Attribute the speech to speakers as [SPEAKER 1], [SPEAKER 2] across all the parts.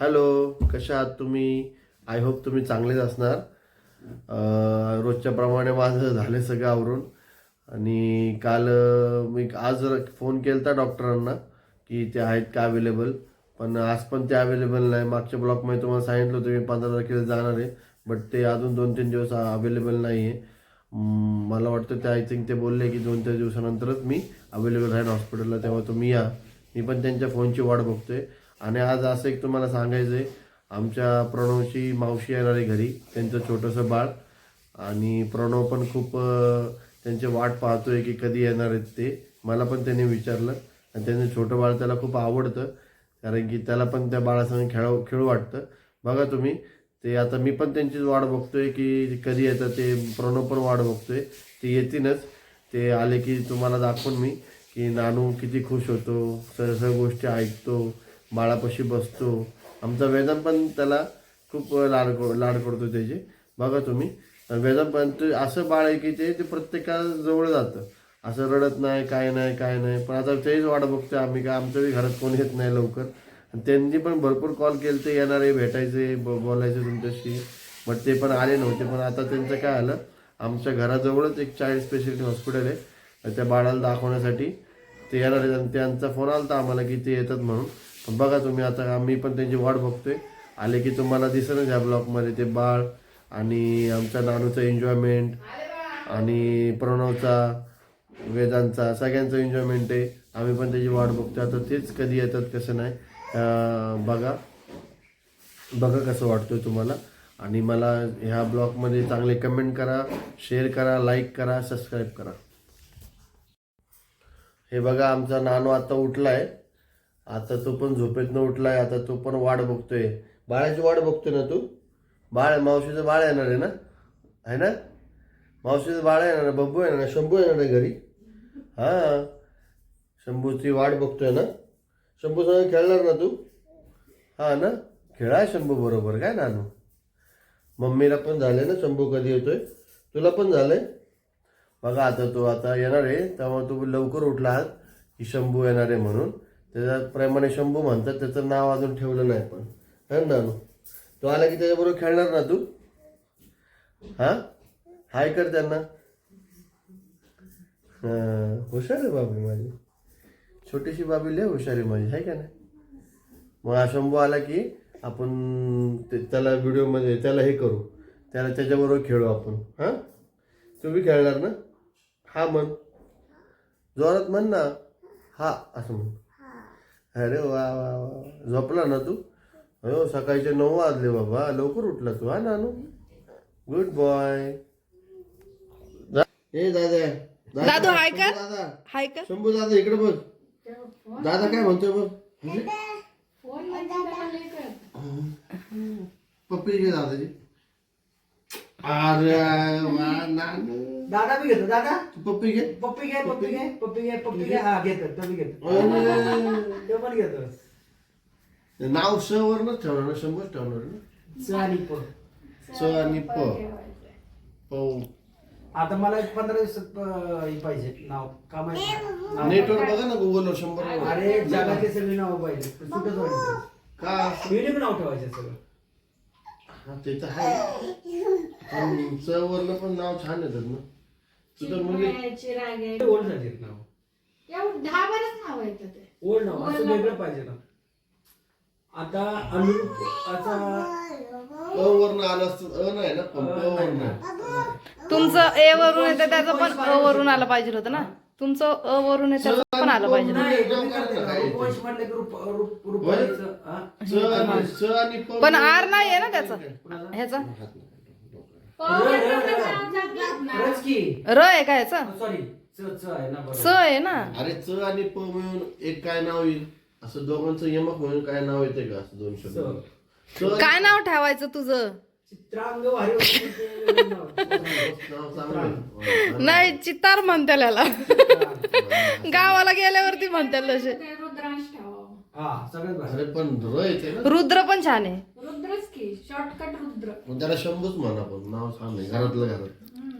[SPEAKER 1] Hello कशा आहात तुम्ही? आय होप तुम्ही चांगलेच असणार. रोजच्याप्रमाणे माझं झालं सगळं आवरून. आणि काल मी आज फोन केला होता डॉक्टरांना की ते आहेत का अवेलेबल पण आज पण ते अवेलेबल नाही. मागच्या ब्लॉकमध्ये तुम्हाला सांगितलं होतं मी पंधरा तारखेला जाणार आहे बट ते अजून दोन तीन दिवस अवेलेबल नाही आहे मला वाटतं ते आय थिंक ते बोलले की दोन तीन दिवसानंतरच मी अवेलेबल राहीन हॉस्पिटलला तेव्हा तुम्ही या. मी पण त्यांच्या फोनची वाट बघतोय. आणि आज असं एक तुम्हाला सांगायचं आहे आमच्या प्रणवची मावशी येणार आहे घरी त्यांचं छोटंसं बाळ. आणि प्रणव पण खूप त्यांची वाट पाहतोय की कधी येणार आहेत ते. मला पण त्यांनी विचारलं. आणि त्यांचं छोटं बाळ त्याला खूप आवडतं. कारण की त्याला पण त्या बाळासंग खेळ खेळू वाटतं. बघा तुम्ही ते आता मी पण त्यांचीच वाट बघतोय की कधी येतं ते. प्रणव पण वाट बघतोय. ते येतीलच. ते आले की तुम्हाला दाखवून मी की नानू किती खुश होतो. सर्व सर्व गोष्टी ऐकतो. बाळापाशी बसतो. आमचा वेदम पण त्याला खूप लाड लाड करतो त्याचे. बघा तुम्ही. वेदम पण ते असं बाळ आहे की ते ते प्रत्येकाजवळ जातं. असं रडत नाही काय नाही काय नाही. पण आता तेच वाट बघतो आम्ही का आमच्याही घरात कोण येत नाही लवकर. आणि त्यांनी पण भरपूर कॉल केले ते येणारे भेटायचे ब- बोलायचे तुमच्याशी. बट ते पण आले नव्हते. पण आता त्यांचं काय आलं? आमच्या घराजवळच एक चाइल्ड स्पेशालिटी हॉस्पिटल आहे. त्या बाळाला दाखवण्यासाठी ते येणार आहेत. आणि त्यांचा फोन आला होता आम्हाला की ते येतात म्हणून. पण बघा तुम्ही आता आम्ही पण त्यांची वाट बघतोय. आले की तुम्हाला दिसेलच ह्या ब्लॉकमध्ये ते बाळ आणि आमच्या नानूचं एन्जॉयमेंट आणि प्रणवचा वेदांचा सगळ्यांचं एन्जॉयमेंट आहे. आम्ही पण त्याची वाट बघतोय. आता तेच कधी येतात कसं नाही. बघा. बघा कसं वाटतंय तुम्हाला. आणि मला ह्या ब्लॉगमध्ये चांगले कमेंट करा शेअर करा लाईक करा सबस्क्राईब करा. हे बघा आमचा नानू आता उठला आहे आता तो पण झोपेतनं उठलाय आता तो पण वाट बघतोय. बाळाची वाट बघतोय ना तू? बाळ मावशीचं बाळ येणार आहे ना? आहे ना? मावशीचं बाळ येणार आहे, बब्बू येणार आहे, शंभू येणार आहे घरी. हां. शंभूची वाट बघतोय ना? शंभू सगळं खेळणार ना तू? हां ना? खेळा शंभू बरोबर काय नानू? मम्मीला पण झाले ना शंभू कधी येतोय? तुला पण झालंय? बघा आता तो आता येणार आहे तेव्हा तू लवकर उठला आहात की शंभू येणार आहे म्हणून. त्याच्याप्रमाणे शंभू म्हणतात त्याचं नाव अजून ठेवलं नाही पण है ना नानू? तो आला की त्याच्याबरोबर खेळणार ना तू? हा? हाय कर त्यांना. हा हुशार आहे बाबी माझी. छोटीशी बाबी लय हुशार आहे माझी आहे का नाही? मग हा शंभू आला की आपण ते- त्याला व्हिडिओमध्ये त्याला हे करू. त्याला त्याच्याबरोबर खेळू आपण. हां? तुम्ही खेळणार ना? हा म्हण. जोरात म्हण ना. हा असं म्हण. अरे वा वा वा. झोपला ना तू? हो सकाळचे नऊ वाजले बाबा. लवकर उठला तू हा नानू? गुड बॉय ए दादा.
[SPEAKER 2] दादू, हाय कर.
[SPEAKER 1] शंभू दादा.
[SPEAKER 2] हाय का
[SPEAKER 1] शंभू दादा इकडे बघ दादा काय म्हणतोय बघ पप्पी घे दादाची अरे वा नानू.
[SPEAKER 3] दादा बी घेतो दादा.
[SPEAKER 1] पप्पी घे.
[SPEAKER 3] पप्पी घे पप्पी घे पप्पी घे पप्पी घे. हा घेतो तो बी घेतो. तो पण घेतो.
[SPEAKER 1] नाव स वरच ठेवणार ना शंभर ठेवणार ना?
[SPEAKER 3] च आणि प.
[SPEAKER 1] स आणि प पौ.
[SPEAKER 3] आता मला एक पंधरा दिवसात अं, हे पाहिजे नाव. का माहिती नाव-
[SPEAKER 1] नेटवर बघा ना गुगलवर शंभर वर.
[SPEAKER 3] अरे जगातले सगळे नाव पाहिजे. सुटच व्हायचं
[SPEAKER 1] का?
[SPEAKER 3] युनिक नाव ठेवायचे सगळं.
[SPEAKER 1] हा, ते तर आहे. पण वरनं पण नाव छान येतात ना. तुझं मुली
[SPEAKER 3] ओल्ड झाले नाव.
[SPEAKER 4] दहा बारच नाव येतं ते.
[SPEAKER 3] ओल्ड नाव असं वेगळं पाहिजे ना. आता अनुरूप आता
[SPEAKER 1] अ वरनं आलं असतं अ नाही ना पण प वरनं आहे.
[SPEAKER 2] तुमचं ए वरून येतं त्याचं पण अ वरून आलं पाहिजे होतं ना. तुमचं अ वरून येतं त्याचं पण आलं पाहिजे होतं.
[SPEAKER 3] नाही तुम्ही करता का? रूपवंश म्हटलं की रूप रूप रूपालीचं, हा?
[SPEAKER 1] स आणि स आणि प
[SPEAKER 2] पण आर नाही आहे ना त्याचं. ह्याचा?
[SPEAKER 3] खरंच की
[SPEAKER 2] र आहे का ह्याचा
[SPEAKER 3] सॉरी च च आहे ना
[SPEAKER 2] स
[SPEAKER 3] बरोबर
[SPEAKER 2] आहे ना?
[SPEAKER 1] अरे च आणि प मिळून एक काय नाव येईल? असं दोघांचं यमक म्हणून काय नाव येते का असं दोन शब्द? च.
[SPEAKER 2] काय नाव ठेवायचं तुझं?
[SPEAKER 3] चित्रांग भारी होतं ते नाव.
[SPEAKER 1] नाव चांगलं आहे.
[SPEAKER 2] नाही चितार म्हणते त्याला गावाला गेल्यावरती म्हणते तसे.
[SPEAKER 4] ते रुद्रांश ठेवावं.
[SPEAKER 3] हा सगळ्यात भारी.
[SPEAKER 1] अरे पण र येते ना?
[SPEAKER 2] रुद्र पण छान आहे.
[SPEAKER 4] रुद्रच की शॉर्टकट रुद्र.
[SPEAKER 1] मग त्याला शंभूच म्हणा पण नाव छान आहे. घरातलं घरात.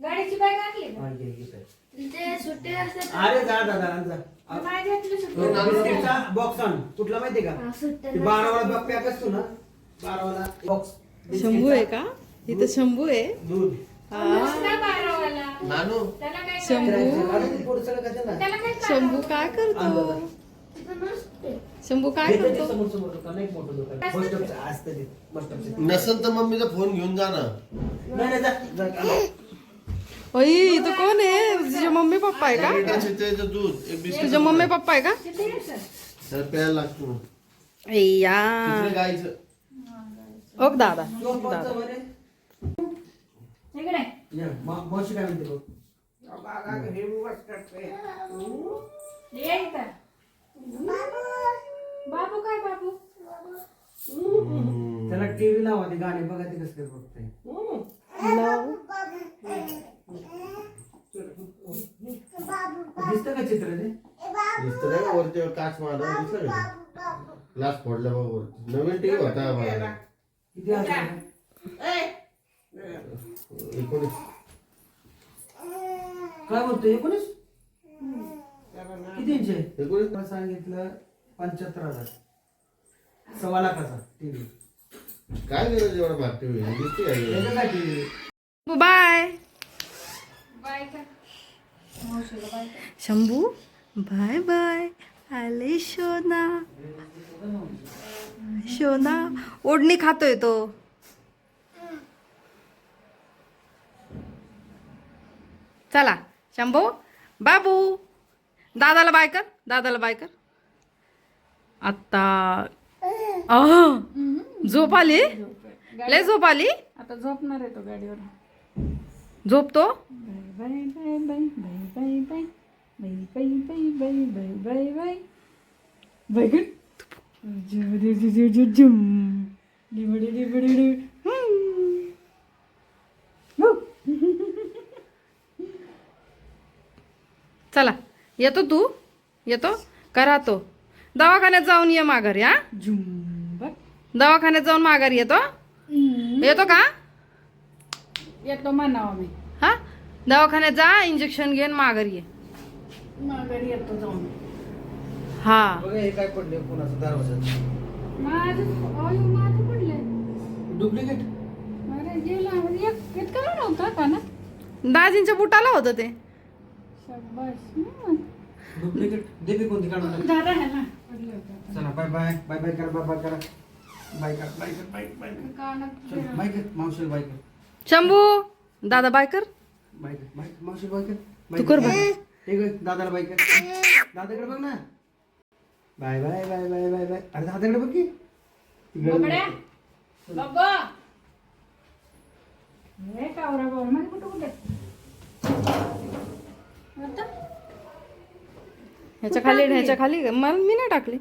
[SPEAKER 4] गाडीची बॅग आणली का?
[SPEAKER 3] हा, घे, घे, घे.
[SPEAKER 4] ते सुट्टे असतात
[SPEAKER 3] अरे जा दादा जा
[SPEAKER 4] माझ्यातले सुट्टे.
[SPEAKER 3] बिस्किटचा बॉक्स आण. कुठला माहितीये का? ते बारावाला बघ पॅक असतो ना? बारावाला बॉक्स
[SPEAKER 2] शंभू आहे का? इथं शंभू आहे.
[SPEAKER 3] दूध.
[SPEAKER 4] नुसता बारावाला.
[SPEAKER 1] नानू.
[SPEAKER 4] त्याला काय
[SPEAKER 2] शंभू.
[SPEAKER 3] अरे ते
[SPEAKER 4] त्याला काय
[SPEAKER 2] शंभू काय करतो? शंभू काय
[SPEAKER 3] हे ते
[SPEAKER 2] करतो?
[SPEAKER 3] समोर समोर दुकान आहे, एक मोठं दुकान. आहे. बस स्टॉपचं असतं ते, बस स्टॉपचं.
[SPEAKER 1] नसेल तर मम्मीचा फोन घेऊन जा ना.
[SPEAKER 3] नाही नाही जा, जा, जा.
[SPEAKER 2] ओई इथं कोण आहे? तुझे मम्मी पप्पा आहे का?
[SPEAKER 1] दूध एक बिस्किट
[SPEAKER 2] तुझे मम्मी पप्पा आहे का?
[SPEAKER 1] त्याला प्यायला लागतो.
[SPEAKER 2] अय्या.
[SPEAKER 1] तिकडे गाईचं.
[SPEAKER 2] ओक दादा.
[SPEAKER 3] तो?
[SPEAKER 4] इकडे
[SPEAKER 3] या, मा- मावशी काय म्हणते बघ.
[SPEAKER 4] बाबू काय बाबू.
[SPEAKER 3] त्याला टीव्ही लावा ते गाणे बघा ते कसं बघते दिसतं का चित्र ते?
[SPEAKER 1] दिसतं नाही का? वरती काच मारला दिसलं का? ग्लास फोडला बघ वरती नवीन टीव्ही होता
[SPEAKER 3] किती
[SPEAKER 1] एकोणीस.
[SPEAKER 3] काय बोलतो एकोणीस? किती इंच आहे?
[SPEAKER 1] एकोणीस.
[SPEAKER 3] मला सांगितलं पंच्याहत्तर हजार. सव्वा लाखाचा टीव्ही.
[SPEAKER 1] काय गरज एवढा भाग टीव्ही? दिसते काय
[SPEAKER 2] बाय
[SPEAKER 4] कर मावशीला बाय.
[SPEAKER 2] Shambhu bye bye. आले शोना. शोना ओढणी खातोय तो. चला शंभू बाबू. दादाला बाय कर दादाला बाय कर. आत्ता. अह, झोप आली? लय झोप आली?
[SPEAKER 4] आता झोपणार आहे तो गाडीवर.
[SPEAKER 2] झोपतो चला येतो तू? येतो? करा तो. दवाखान्यात जाऊन ये माघारी हा? दवाखान्यात जाऊन माघारी येतो? येतो का?
[SPEAKER 4] येतो म्हणावा मी.
[SPEAKER 2] हा? दवाखान्यात जा इंजेक्शन घेऊन माघारी ये.
[SPEAKER 4] माघारी येतो जाऊन.
[SPEAKER 2] हा.
[SPEAKER 3] बघा हे काय पडले कोणाचं? दरवाजात
[SPEAKER 4] माझं अयो माझं पडलंय.
[SPEAKER 3] डुप्लिकेट
[SPEAKER 4] अरे गेला. एक इतकं नव्हता का ना?
[SPEAKER 2] दाजींच्या बुटाला होतं ते.
[SPEAKER 4] शाबास हम्म.
[SPEAKER 3] डुप्लिकेट देवी कोणती काढून टाक.
[SPEAKER 4] दादा आहे ना. पडलं होतं.
[SPEAKER 3] चला बाय बाय बाय बाय करा बाय बाय करा. बाय कर बाय कर बाय बाय कर
[SPEAKER 4] कानात
[SPEAKER 3] चल बाय कर. मावशीला बाय कर.
[SPEAKER 2] शंभू दादा बाय कर
[SPEAKER 3] बाय कर बाय कर. मावशी बाय कर
[SPEAKER 2] तू कर बाय.
[SPEAKER 3] हे कर दादाला बाय कर दादाकडे बघ. ना bye bye bye bye bye bye. अरे दादाकडे बघ की. तिकडे
[SPEAKER 4] बाबड्या बाबा. हे कावरा बाबा माझे कुठं कुठे आता?
[SPEAKER 2] ह्याच्या खाली ह्याच्या खाली. मला मी नाही टाकली.